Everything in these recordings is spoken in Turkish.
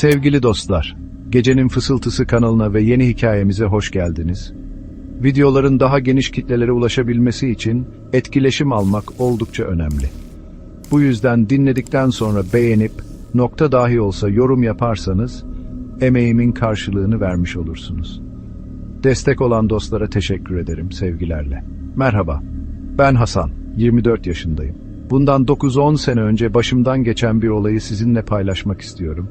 Sevgili dostlar, Gecenin Fısıltısı kanalına ve yeni hikayemize hoş geldiniz. Videoların daha geniş kitlelere ulaşabilmesi için etkileşim almak oldukça önemli. Bu yüzden dinledikten sonra beğenip, nokta dahi olsa yorum yaparsanız, emeğimin karşılığını vermiş olursunuz. Destek olan dostlara teşekkür ederim sevgilerle. Merhaba, ben Hasan, 24 yaşındayım. Bundan 9-10 sene önce başımdan geçen bir olayı sizinle paylaşmak istiyorum.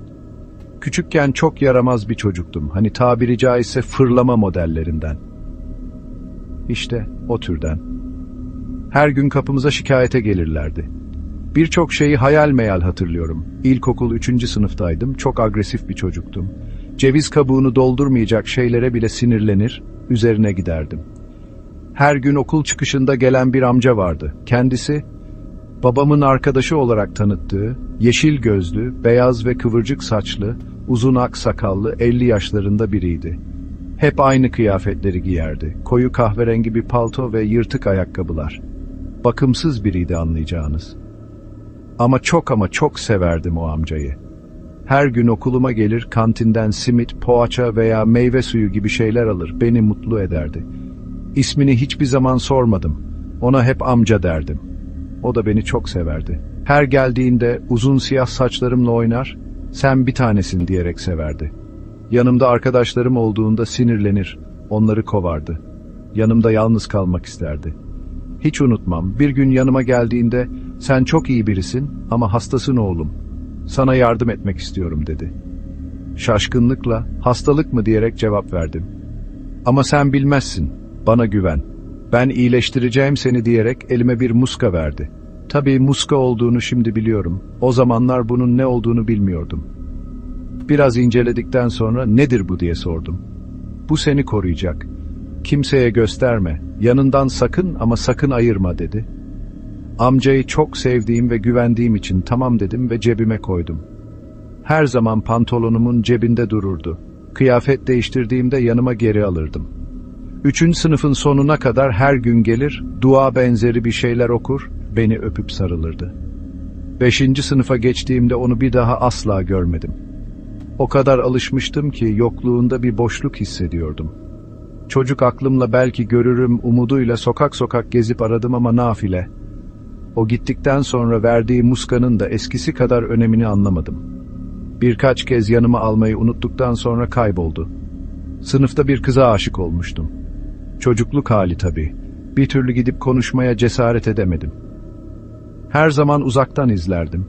Küçükken çok yaramaz bir çocuktum. Hani tabiri caizse fırlama modellerinden. İşte o türden. Her gün kapımıza şikayete gelirlerdi. Birçok şeyi hayal meyal hatırlıyorum. İlkokul 3. sınıftaydım, çok agresif bir çocuktum. Ceviz kabuğunu doldurmayacak şeylere bile sinirlenir, üzerine giderdim. Her gün okul çıkışında gelen bir amca vardı. Kendisi, babamın arkadaşı olarak tanıttığı, yeşil gözlü, beyaz ve kıvırcık saçlı, uzun ak sakallı 50 yaşlarında biriydi. Hep aynı kıyafetleri giyerdi. Koyu kahverengi bir palto ve yırtık ayakkabılar. Bakımsız biriydi anlayacağınız. Ama çok ama çok severdim o amcayı. Her gün okuluma gelir, kantinden simit, poğaça veya meyve suyu gibi şeyler alır, beni mutlu ederdi. İsmini hiçbir zaman sormadım. Ona hep amca derdim. O da beni çok severdi. Her geldiğinde uzun siyah saçlarımla oynar, sen bir tanesin diyerek severdi. Yanımda arkadaşlarım olduğunda sinirlenir, onları kovardı. Yanımda yalnız kalmak isterdi. Hiç unutmam, bir gün yanıma geldiğinde, sen çok iyi birisin ama hastasın oğlum. Sana yardım etmek istiyorum dedi. Şaşkınlıkla, hastalık mı diyerek cevap verdim. Ama sen bilmezsin, bana güven. Ben iyileştireceğim seni diyerek elime bir muska verdi. Tabii muska olduğunu şimdi biliyorum. O zamanlar bunun ne olduğunu bilmiyordum. Biraz inceledikten sonra nedir bu diye sordum. Bu seni koruyacak. Kimseye gösterme, yanından sakın ama sakın ayırma dedi. Amcayı çok sevdiğim ve güvendiğim için tamam dedim ve cebime koydum. Her zaman pantolonumun cebinde dururdu. Kıyafet değiştirdiğimde yanıma geri alırdım. Üçüncü sınıfın sonuna kadar her gün gelir, dua benzeri bir şeyler okur, beni öpüp sarılırdı. Beşinci sınıfa geçtiğimde onu bir daha asla görmedim. O kadar alışmıştım ki yokluğunda bir boşluk hissediyordum. Çocuk aklımla belki görürüm umuduyla sokak sokak gezip aradım ama nafile. O gittikten sonra verdiği muskanın da eskisi kadar önemini anlamadım. Birkaç kez yanıma almayı unuttuktan sonra kayboldu. Sınıfta bir kıza aşık olmuştum. Çocukluk hali tabii. Bir türlü gidip konuşmaya cesaret edemedim. Her zaman uzaktan izlerdim.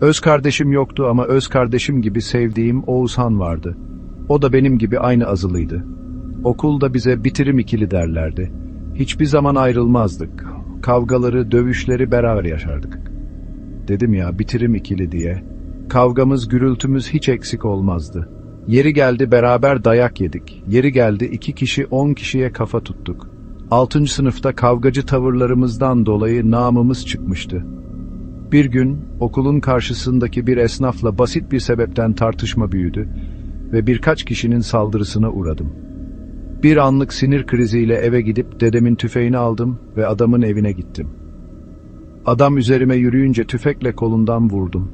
Öz kardeşim yoktu ama öz kardeşim gibi sevdiğim Oğuzhan vardı. O da benim gibi aynı azılıydı. Okulda bize bitirim ikili derlerdi. Hiçbir zaman ayrılmazdık. Kavgaları, dövüşleri beraber yaşardık. Dedim ya bitirim ikili diye. Kavgamız, gürültümüz hiç eksik olmazdı. Yeri geldi beraber dayak yedik. Yeri geldi iki kişi on kişiye kafa tuttuk. Altıncı sınıfta kavgacı tavırlarımızdan dolayı namımız çıkmıştı. Bir gün okulun karşısındaki bir esnafla basit bir sebepten tartışma büyüdü ve birkaç kişinin saldırısına uğradım. Bir anlık sinir kriziyle eve gidip dedemin tüfeğini aldım ve adamın evine gittim. Adam üzerime yürüyünce tüfekle kolundan vurdum.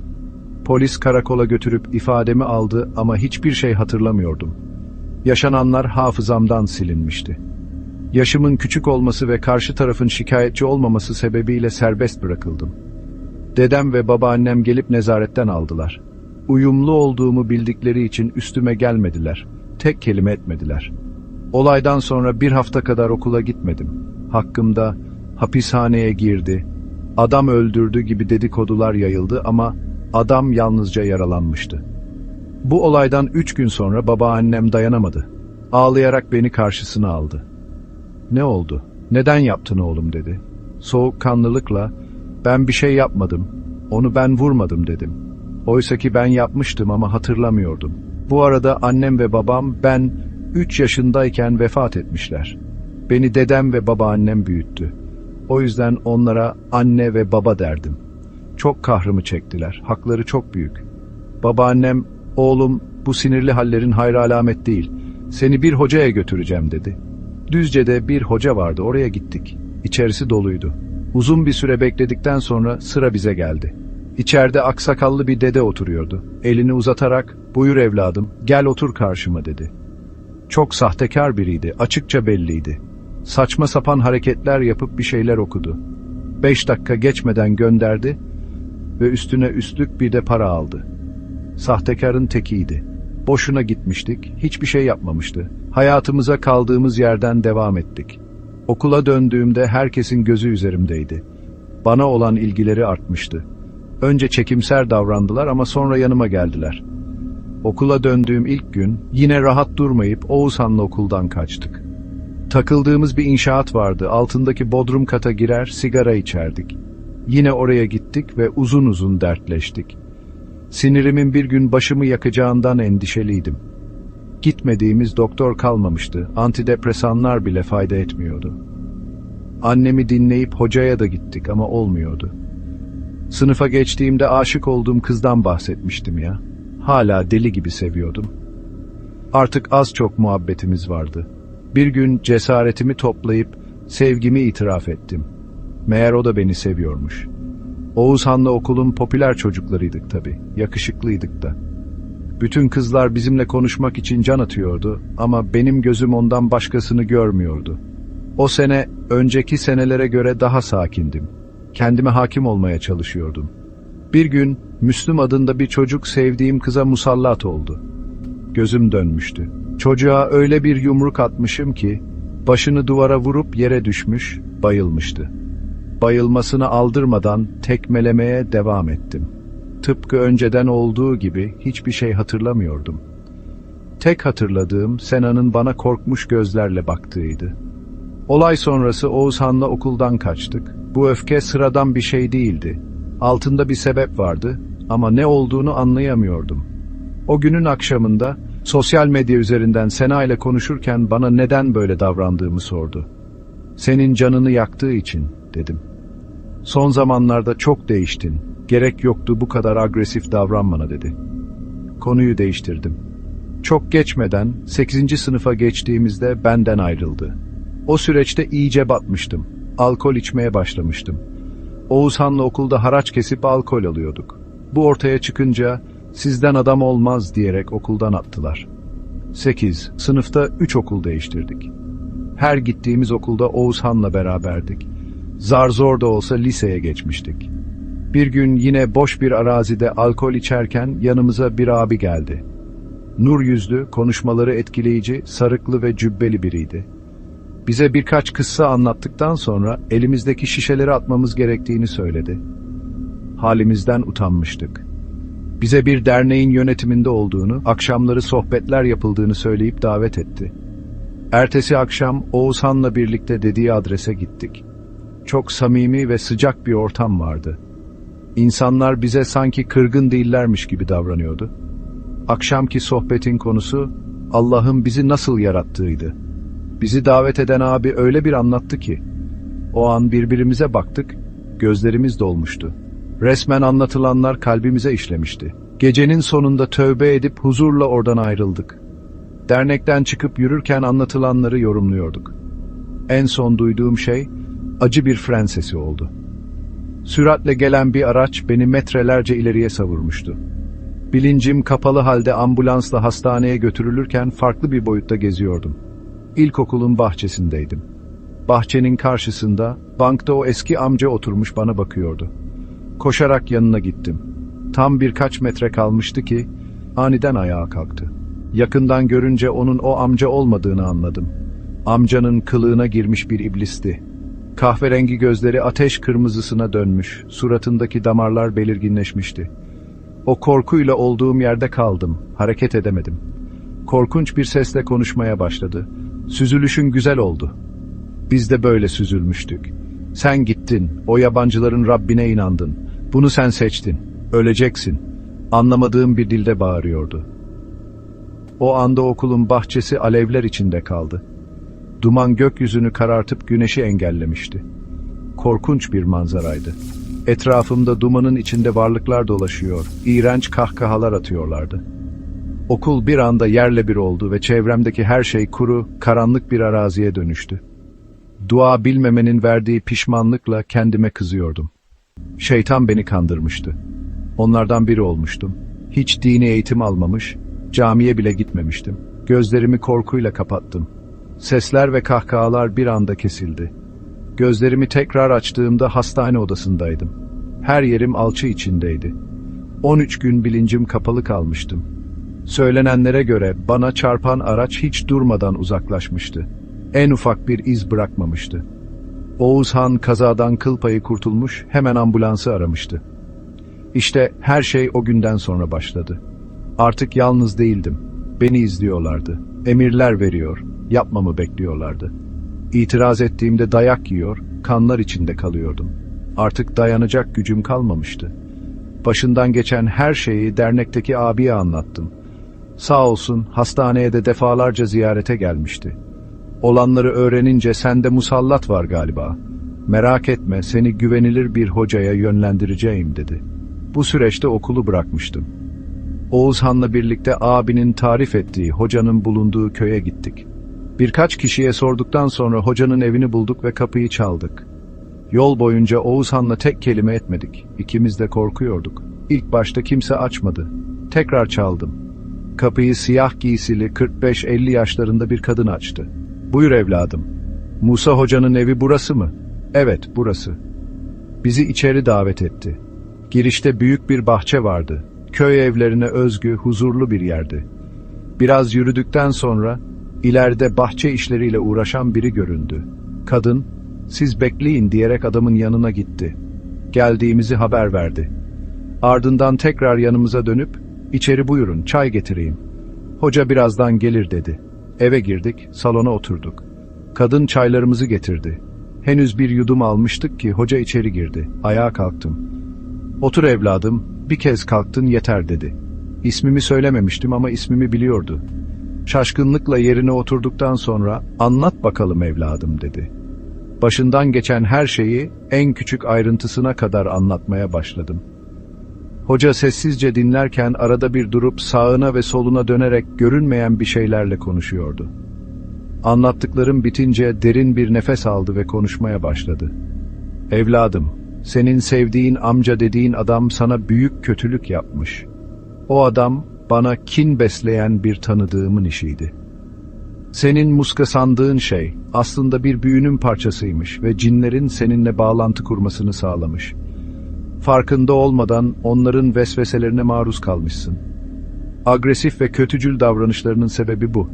Polis karakola götürüp ifademi aldı ama hiçbir şey hatırlamıyordum. Yaşananlar hafızamdan silinmişti. Yaşımın küçük olması ve karşı tarafın şikayetçi olmaması sebebiyle serbest bırakıldım. Dedem ve babaannem gelip nezaretten aldılar. Uyumlu olduğumu bildikleri için üstüme gelmediler. Tek kelime etmediler. Olaydan sonra bir hafta kadar okula gitmedim. Hakkımda hapishaneye girdi, adam öldürdü gibi dedikodular yayıldı ama adam yalnızca yaralanmıştı. Bu olaydan üç gün sonra babaannem dayanamadı. Ağlayarak beni karşısına aldı. Ne oldu? Neden yaptın oğlum dedi. Soğukkanlılıkla ben bir şey yapmadım. Onu ben vurmadım dedim. Oysa ki ben yapmıştım ama hatırlamıyordum. Bu arada annem ve babam ben 3 yaşındayken vefat etmişler. Beni dedem ve babaannem büyüttü. O yüzden onlara anne ve baba derdim. Çok kahrımı çektiler. Hakları çok büyük. Babaannem, oğlum bu sinirli hallerin hayra alamet değil. Seni bir hocaya götüreceğim dedi. Düzce'de bir hoca vardı oraya gittik. İçerisi doluydu. Uzun bir süre bekledikten sonra sıra bize geldi. İçeride aksakallı bir dede oturuyordu. Elini uzatarak, buyur evladım, gel otur karşıma dedi. Çok sahtekar biriydi, açıkça belliydi. Saçma sapan hareketler yapıp bir şeyler okudu. Beş dakika geçmeden gönderdi ve üstüne üstlük bir de para aldı. Sahtekarın tekiydi. Boşuna gitmiştik, hiçbir şey yapmamıştı. Hayatımıza kaldığımız yerden devam ettik. Okula döndüğümde herkesin gözü üzerimdeydi. Bana olan ilgileri artmıştı. Önce çekimser davrandılar ama sonra yanıma geldiler. Okula döndüğüm ilk gün yine rahat durmayıp Oğuzhan'la okuldan kaçtık. Takıldığımız bir inşaat vardı. Altındaki bodrum kata girer, sigara içerdik. Yine oraya gittik ve uzun uzun dertleştik. Sinirimin bir gün başımı yakacağından endişeliydim. Gitmediğimiz doktor kalmamıştı. Antidepresanlar bile fayda etmiyordu. Annemi dinleyip hocaya da gittik ama olmuyordu. Sınıfa geçtiğimde aşık olduğum kızdan bahsetmiştim ya. Hala deli gibi seviyordum. Artık az çok muhabbetimiz vardı. Bir gün cesaretimi toplayıp sevgimi itiraf ettim. Meğer o da beni seviyormuş. Oğuzhan'la okulun popüler çocuklarıydık tabii. Yakışıklıydık da. Bütün kızlar bizimle konuşmak için can atıyordu ama benim gözüm ondan başkasını görmüyordu. O sene önceki senelere göre daha sakindim. Kendime hakim olmaya çalışıyordum. Bir gün Müslüm adında bir çocuk sevdiğim kıza musallat oldu. Gözüm dönmüştü. Çocuğa öyle bir yumruk atmışım ki başını duvara vurup yere düşmüş, bayılmıştı. Bayılmasını aldırmadan tekmelemeye devam ettim. Tıpkı önceden olduğu gibi hiçbir şey hatırlamıyordum. Tek hatırladığım Sena'nın bana korkmuş gözlerle baktığıydı. Olay sonrası Oğuzhan'la okuldan kaçtık. Bu öfke sıradan bir şey değildi. Altında bir sebep vardı ama ne olduğunu anlayamıyordum. O günün akşamında sosyal medya üzerinden Sena ile konuşurken bana neden böyle davrandığımı sordu. Senin canını yaktığı için dedim. Son zamanlarda çok değiştin. Gerek yoktu bu kadar agresif davranmana dedi. Konuyu değiştirdim. Çok geçmeden 8. sınıfa geçtiğimizde benden ayrıldı. O süreçte iyice batmıştım. Alkol içmeye başlamıştım. Oğuzhan'la okulda haraç kesip alkol alıyorduk. Bu ortaya çıkınca sizden adam olmaz diyerek okuldan attılar. 8. Sınıfta 3 okul değiştirdik. Her gittiğimiz okulda Oğuzhan'la beraberdik. Zar zor da olsa liseye geçmiştik. Bir gün yine boş bir arazide alkol içerken yanımıza bir abi geldi. Nur yüzlü, konuşmaları etkileyici, sarıklı ve cübbeli biriydi. Bize birkaç kıssa anlattıktan sonra elimizdeki şişeleri atmamız gerektiğini söyledi. Halimizden utanmıştık. Bize bir derneğin yönetiminde olduğunu, akşamları sohbetler yapıldığını söyleyip davet etti. Ertesi akşam Oğuzhan'la birlikte dediği adrese gittik. Çok samimi ve sıcak bir ortam vardı. İnsanlar bize sanki kırgın değillermiş gibi davranıyordu. Akşamki sohbetin konusu Allah'ın bizi nasıl yarattığıydı. Bizi davet eden abi öyle bir anlattı ki, o an birbirimize baktık, gözlerimiz dolmuştu. Resmen anlatılanlar kalbimize işlemişti. Gecenin sonunda tövbe edip huzurla oradan ayrıldık. Dernekten çıkıp yürürken anlatılanları yorumluyorduk. En son duyduğum şey, acı bir fren sesi oldu. Süratle gelen bir araç beni metrelerce ileriye savurmuştu. Bilincim kapalı halde ambulansla hastaneye götürülürken farklı bir boyutta geziyordum. İlkokulun bahçesindeydim. Bahçenin karşısında, bankta o eski amca oturmuş bana bakıyordu. Koşarak yanına gittim. Tam birkaç metre kalmıştı ki, aniden ayağa kalktı. Yakından görünce onun o amca olmadığını anladım. Amcanın kılığına girmiş bir iblisti. Kahverengi gözleri ateş kırmızısına dönmüş, suratındaki damarlar belirginleşmişti. O korkuyla olduğum yerde kaldım, hareket edemedim. Korkunç bir sesle konuşmaya başladı. Süzülüşün güzel oldu. Biz de böyle süzülmüştük. Sen gittin, o yabancıların Rabbine inandın. Bunu sen seçtin. Öleceksin. Anlamadığım bir dilde bağırıyordu. O anda okulun bahçesi alevler içinde kaldı. Duman gökyüzünü karartıp güneşi engellemişti. Korkunç bir manzaraydı. Etrafımda dumanın içinde varlıklar dolaşıyor, iğrenç kahkahalar atıyorlardı. Okul bir anda yerle bir oldu ve çevremdeki her şey kuru, karanlık bir araziye dönüştü. Dua bilmemenin verdiği pişmanlıkla kendime kızıyordum. Şeytan beni kandırmıştı. Onlardan biri olmuştum. Hiç dini eğitim almamış, camiye bile gitmemiştim. Gözlerimi korkuyla kapattım. Sesler ve kahkahalar bir anda kesildi. Gözlerimi tekrar açtığımda hastane odasındaydım. Her yerim alçı içindeydi. 13 gün bilincim kapalı kalmıştım. Söylenenlere göre bana çarpan araç hiç durmadan uzaklaşmıştı. En ufak bir iz bırakmamıştı. Oğuzhan kazadan kıl payı kurtulmuş, hemen ambulansı aramıştı. İşte her şey o günden sonra başladı. Artık yalnız değildim. Beni izliyorlardı. Emirler veriyor, yapmamı bekliyorlardı. İtiraz ettiğimde dayak yiyor, kanlar içinde kalıyordum. Artık dayanacak gücüm kalmamıştı. Başından geçen her şeyi dernekteki abiye anlattım. Sağ olsun hastaneye de defalarca ziyarete gelmişti. Olanları öğrenince sende musallat var galiba. Merak etme seni güvenilir bir hocaya yönlendireceğim dedi. Bu süreçte okulu bırakmıştım. Oğuzhan'la birlikte abinin tarif ettiği hocanın bulunduğu köye gittik. Birkaç kişiye sorduktan sonra hocanın evini bulduk ve kapıyı çaldık. Yol boyunca Oğuzhan'la tek kelime etmedik. İkimiz de korkuyorduk. İlk başta kimse açmadı. Tekrar çaldım. Kapıyı siyah giysili 45-50 yaşlarında bir kadın açtı. Buyur evladım. Musa hocanın evi burası mı? Evet, burası. Bizi içeri davet etti. Girişte büyük bir bahçe vardı. Köy evlerine özgü, huzurlu bir yerdi. Biraz yürüdükten sonra ileride bahçe işleriyle uğraşan biri göründü. Kadın, siz bekleyin diyerek adamın yanına gitti. Geldiğimizi haber verdi. Ardından tekrar yanımıza dönüp, içeri buyurun çay getireyim. Hoca birazdan gelir dedi. Eve girdik, salona oturduk. Kadın çaylarımızı getirdi. Henüz bir yudum almıştık ki hoca içeri girdi. Ayağa kalktım. Otur evladım, bir kez kalktın yeter dedi. İsmimi söylememiştim ama ismimi biliyordu. Şaşkınlıkla yerine oturduktan sonra anlat bakalım evladım dedi. Başından geçen her şeyi en küçük ayrıntısına kadar anlatmaya başladım. Hoca sessizce dinlerken arada bir durup sağına ve soluna dönerek görünmeyen bir şeylerle konuşuyordu. Anlattıklarım bitince derin bir nefes aldı ve konuşmaya başladı. Evladım, senin sevdiğin amca dediğin adam sana büyük kötülük yapmış. O adam bana kin besleyen bir tanıdığımın işiydi. Senin muska sandığın şey aslında bir büyünün parçasıymış ve cinlerin seninle bağlantı kurmasını sağlamış. Farkında olmadan onların vesveselerine maruz kalmışsın. Agresif ve kötücül davranışlarının sebebi bu.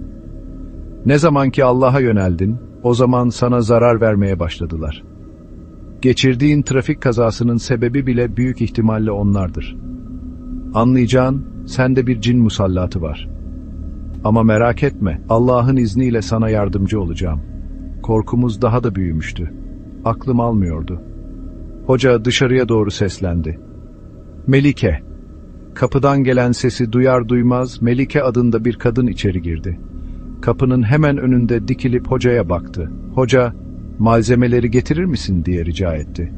Ne zaman ki Allah'a yöneldin, o zaman sana zarar vermeye başladılar. Geçirdiğin trafik kazasının sebebi bile büyük ihtimalle onlardır. Anlayacağın, sende bir cin musallatı var. Ama merak etme, Allah'ın izniyle sana yardımcı olacağım. Korkumuz daha da büyümüştü. Aklım almıyordu. Hoca dışarıya doğru seslendi. Melike. Kapıdan gelen sesi duyar duymaz Melike adında bir kadın içeri girdi. Kapının hemen önünde dikilip hocaya baktı. Hoca, malzemeleri getirir misin diye rica etti.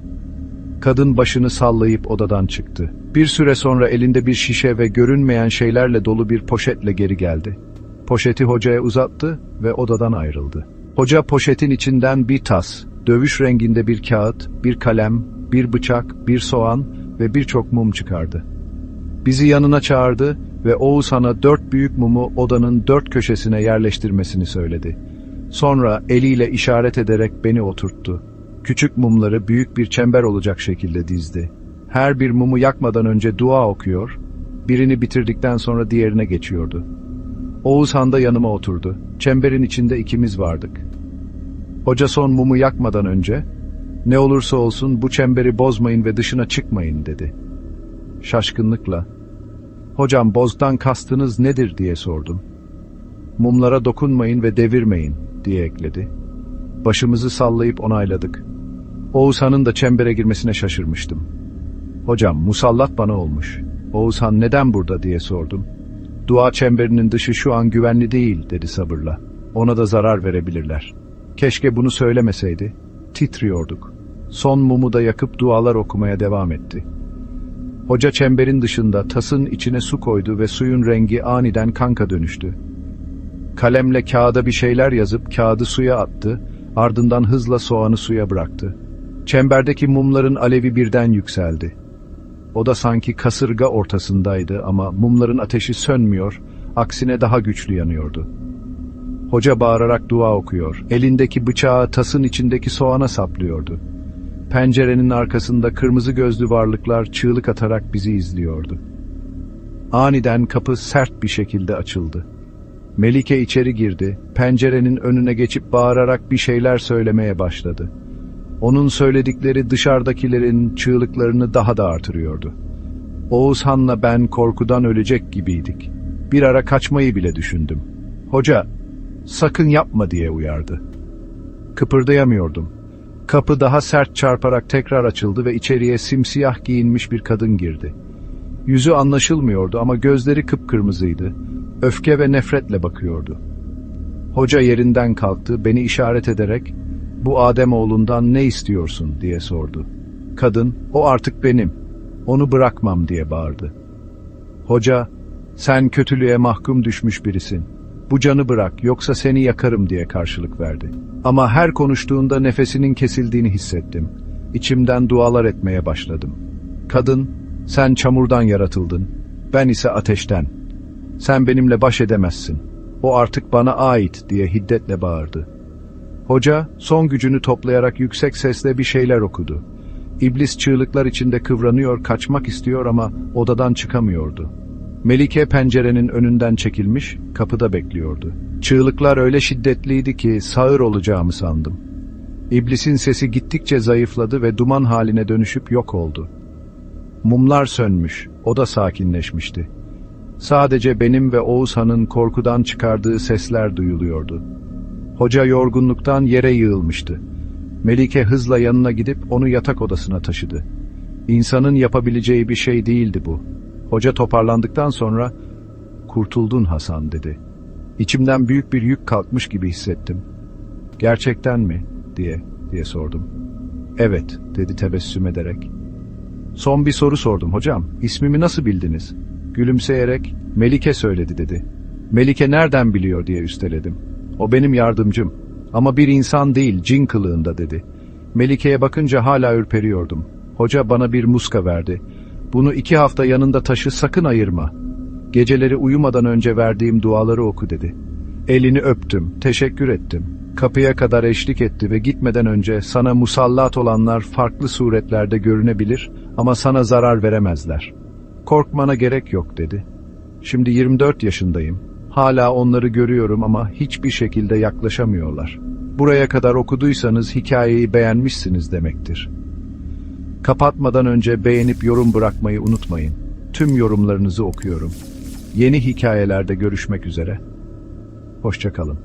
Kadın başını sallayıp odadan çıktı. Bir süre sonra elinde bir şişe ve görünmeyen şeylerle dolu bir poşetle geri geldi. Poşeti hocaya uzattı ve odadan ayrıldı. Hoca poşetin içinden bir tas, dövüş renginde bir kağıt, bir kalem, bir bıçak, bir soğan ve birçok mum çıkardı. Bizi yanına çağırdı ve Oğuzhan'a dört büyük mumu odanın dört köşesine yerleştirmesini söyledi. Sonra eliyle işaret ederek beni oturttu. Küçük mumları büyük bir çember olacak şekilde dizdi. Her bir mumu yakmadan önce dua okuyor, birini bitirdikten sonra diğerine geçiyordu. Oğuzhan da yanıma oturdu. Çemberin içinde ikimiz vardık. Hoca son mumu yakmadan önce, ne olursa olsun bu çemberi bozmayın ve dışına çıkmayın dedi. Şaşkınlıkla, hocam bozdan kastınız nedir diye sordum. Mumlara dokunmayın ve devirmeyin diye ekledi. Başımızı sallayıp onayladık. Oğuzhan'ın da çembere girmesine şaşırmıştım. Hocam musallat bana olmuş. Oğuzhan neden burada diye sordum. Dua çemberinin dışı şu an güvenli değil dedi sabırla. Ona da zarar verebilirler. Keşke bunu söylemeseydi. Titriyorduk. Son mumu da yakıp dualar okumaya devam etti. Hoca çemberin dışında tasın içine su koydu ve suyun rengi aniden kanka dönüştü. Kalemle kağıda bir şeyler yazıp kağıdı suya attı, ardından hızla soğanı suya bıraktı. Çemberdeki mumların alevi birden yükseldi. O da sanki kasırga ortasındaydı ama mumların ateşi sönmüyor, aksine daha güçlü yanıyordu. Hoca bağırarak dua okuyor, elindeki bıçağı tasın içindeki soğana saplıyordu. Pencerenin arkasında kırmızı gözlü varlıklar çığlık atarak bizi izliyordu. Aniden kapı sert bir şekilde açıldı. Melike içeri girdi, pencerenin önüne geçip bağırarak bir şeyler söylemeye başladı. Onun söyledikleri dışarıdakilerin çığlıklarını daha da artırıyordu. Oğuzhan'la ben korkudan ölecek gibiydik. Bir ara kaçmayı bile düşündüm. Hoca, sakın yapma diye uyardı. Kıpırdayamıyordum. Kapı daha sert çarparak tekrar açıldı ve içeriye simsiyah giyinmiş bir kadın girdi. Yüzü anlaşılmıyordu ama gözleri kıpkırmızıydı. Öfke ve nefretle bakıyordu. Hoca yerinden kalktı, beni işaret ederek, ''Bu Ademoğlundan ne istiyorsun?'' diye sordu. Kadın, ''O artık benim, onu bırakmam.'' diye bağırdı. Hoca, ''Sen kötülüğe mahkum düşmüş birisin. Bu canı bırak, yoksa seni yakarım.'' diye karşılık verdi. Ama her konuştuğunda nefesinin kesildiğini hissettim. İçimden dualar etmeye başladım. Kadın, ''Sen çamurdan yaratıldın, ben ise ateşten. Sen benimle baş edemezsin. O artık bana ait.'' diye hiddetle bağırdı. Hoca son gücünü toplayarak yüksek sesle bir şeyler okudu. İblis çığlıklar içinde kıvranıyor, kaçmak istiyor ama odadan çıkamıyordu. Melike pencerenin önünden çekilmiş, kapıda bekliyordu. Çığlıklar öyle şiddetliydi ki sağır olacağımı sandım. İblisin sesi gittikçe zayıfladı ve duman haline dönüşüp yok oldu. Mumlar sönmüş, oda sakinleşmişti. Sadece benim ve Oğuzhan'ın korkudan çıkardığı sesler duyuluyordu. Hoca yorgunluktan yere yığılmıştı. Melike hızla yanına gidip onu yatak odasına taşıdı. İnsanın yapabileceği bir şey değildi bu. Hoca toparlandıktan sonra, ''Kurtuldun Hasan'' dedi. İçimden büyük bir yük kalkmış gibi hissettim. ''Gerçekten mi?'' diye diye sordum. ''Evet'' dedi tebessüm ederek. Son bir soru sordum hocam. İsmimi nasıl bildiniz? Gülümseyerek Melike söyledi dedi. Melike nereden biliyor diye üsteledim. O benim yardımcım. Ama bir insan değil, cin kılığında dedi. Melike'ye bakınca hala ürperiyordum. Hoca bana bir muska verdi. Bunu iki hafta yanında taşı sakın ayırma. Geceleri uyumadan önce verdiğim duaları oku dedi. Elini öptüm, teşekkür ettim. Kapıya kadar eşlik etti ve gitmeden önce sana musallat olanlar farklı suretlerde görünebilir ama sana zarar veremezler. Korkmana gerek yok dedi. Şimdi 24 yaşındayım. Hala onları görüyorum ama hiçbir şekilde yaklaşamıyorlar. Buraya kadar okuduysanız hikayeyi beğenmişsiniz demektir. Kapatmadan önce beğenip yorum bırakmayı unutmayın. Tüm yorumlarınızı okuyorum. Yeni hikayelerde görüşmek üzere. Hoşçakalın.